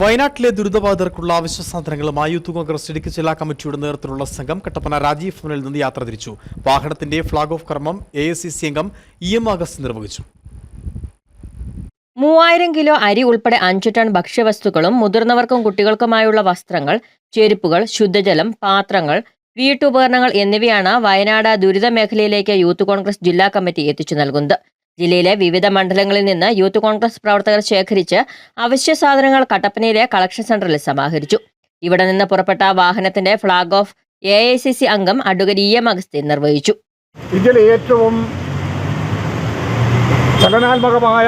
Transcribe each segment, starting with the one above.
വയനാട്ടിലെ ദുരിതബാധിതർക്കുള്ള അവശ്യ സാധനങ്ങളുമായി youth congress Idukki ജില്ലാ കമ്മിറ്റിയുടെ നേതൃത്വത്തിലുള്ള സംഘം കട്ടപ്പന രാജീവ് ഭവനിൽ നിന്ന് യാത്ര തിരിച്ചു. വാഹനത്തിന്റെ ഫ്ളാഗ് ഓഫ് കർമ്മം എ എസ് സി സി അംഗം ഇ എം ആഗസ്റ്റ് നിർവഹിച്ചു. മൂവായിരം കിലോ അരി ഉൾപ്പെടെ അഞ്ചു ടൺ ഭക്ഷ്യവസ്തുക്കളും മുതിർന്നവർക്കും കുട്ടികൾക്കുമായുള്ള വസ്ത്രങ്ങൾ ചെരുപ്പുകൾ ശുദ്ധജലം പാത്രങ്ങൾ വീട്ടുപകരണങ്ങൾ എന്നിവയാണ് വയനാട് ദുരിത മേഖലയിലേക്ക് യൂത്ത് കോൺഗ്രസ് ജില്ലാ കമ്മിറ്റി എത്തിച്ചു നൽകുന്നത്. ജില്ലയിലെ വിവിധ മണ്ഡലങ്ങളിൽ നിന്ന് യൂത്ത് കോൺഗ്രസ് പ്രവർത്തകർ ശേഖരിച്ച് അവശ്യ സാധനങ്ങൾ കട്ടപ്പനയിലെ കളക്ഷൻ സെന്ററിൽ സമാഹരിച്ചു. ഇവിടെ നിന്ന് പുറപ്പെട്ട വാഹനത്തിന്റെ flag off A I C C അംഗം അഡ്വക്കേറ്റ് ഇ എം അഗസ്തി നിർവഹിച്ചു. ഇതിൽ ഏറ്റവും ചലനാത്മകമായ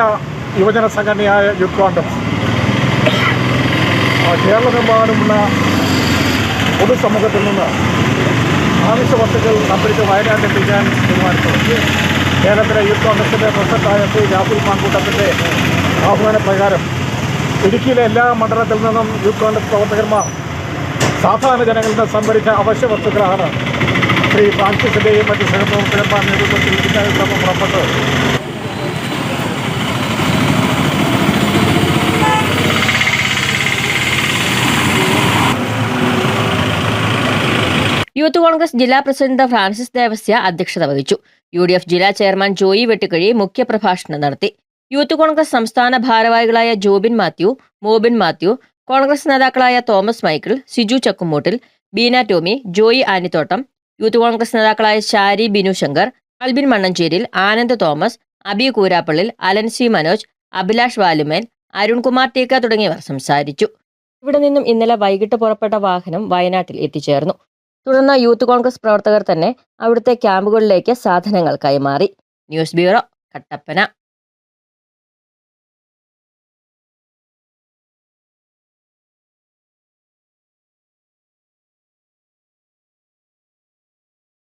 യുവജന സംഘടനയായ യൂത്ത് കോൺഗ്രസ്. കേരളമെമ്പാടുമുള്ള പൊതുസമൂഹത്തിൽ നിന്ന് ആവശ്യ വസ്തുക്കൾ സംഭരിച്ച് വയനാട്ടിലെത്തിക്കാൻ തീരുമാനിച്ചു. കേരളത്തിലെ യൂത്ത് കോൺഗ്രസിന്റെ പ്രസിഡന്റായ ശ്രീ രാഹുൽ ആഹ്വാന ആഹ്വാനപ്രകാരം ഇടുക്കിയിലെ എല്ലാ മണ്ഡലത്തിൽ നിന്നും യൂത്ത് കോൺഗ്രസ് പ്രവർത്തകന്മാർ സാധാരണ ജനങ്ങളിൽ നിന്ന് സംഭരിച്ച അവശ്യ വസ്തുക്കളാണ് ശ്രീ ഫ്രാൻസിസിന്റെയും മറ്റ് സഹപ്രവർത്തകന്മാർ നേതൃത്വത്തിൽ ഇടുക്കാൻ ശ്രമം പുറപ്പെട്ടത്. യൂത്ത് കോൺഗ്രസ് ജില്ലാ പ്രസിഡന്റ് ഫ്രാൻസിസ് ദേവസ്യ അധ്യക്ഷത വഹിച്ചു. യു ഡി എഫ് ജില്ലാ ചെയർമാൻ ജോയി വെട്ടുകഴി മുഖ്യപ്രഭാഷണം നടത്തി. യൂത്ത് കോൺഗ്രസ് സംസ്ഥാന ഭാരവാഹികളായ ജോബിൻ മാത്യു മോബിൻ മാത്യു കോൺഗ്രസ് നേതാക്കളായ Thomas Michael Siju Chakkumoottil Beena Tomy Joy Anithottam youth Congress നേതാക്കളായ Shari Binu Shankar Albin Mannancheril Anand Thomas Abi Koorappallil Alan C Manoj Abhilash Valumel Arunkumar Teeka തുടങ്ങിയവർ സംസാരിച്ചു. ഇവിടെ നിന്നും ഇന്നലെ വൈകിട്ട് പുറപ്പെട്ട വാഹനം വയനാട്ടിൽ എത്തിച്ചേർന്നു. തുടർന്ന് യൂത്ത് കോൺഗ്രസ് പ്രവർത്തകർ തന്നെ അവിടുത്തെ ക്യാമ്പുകളിലേക്ക് സാധനങ്ങൾ കൈമാറി. News bureau Kattappana.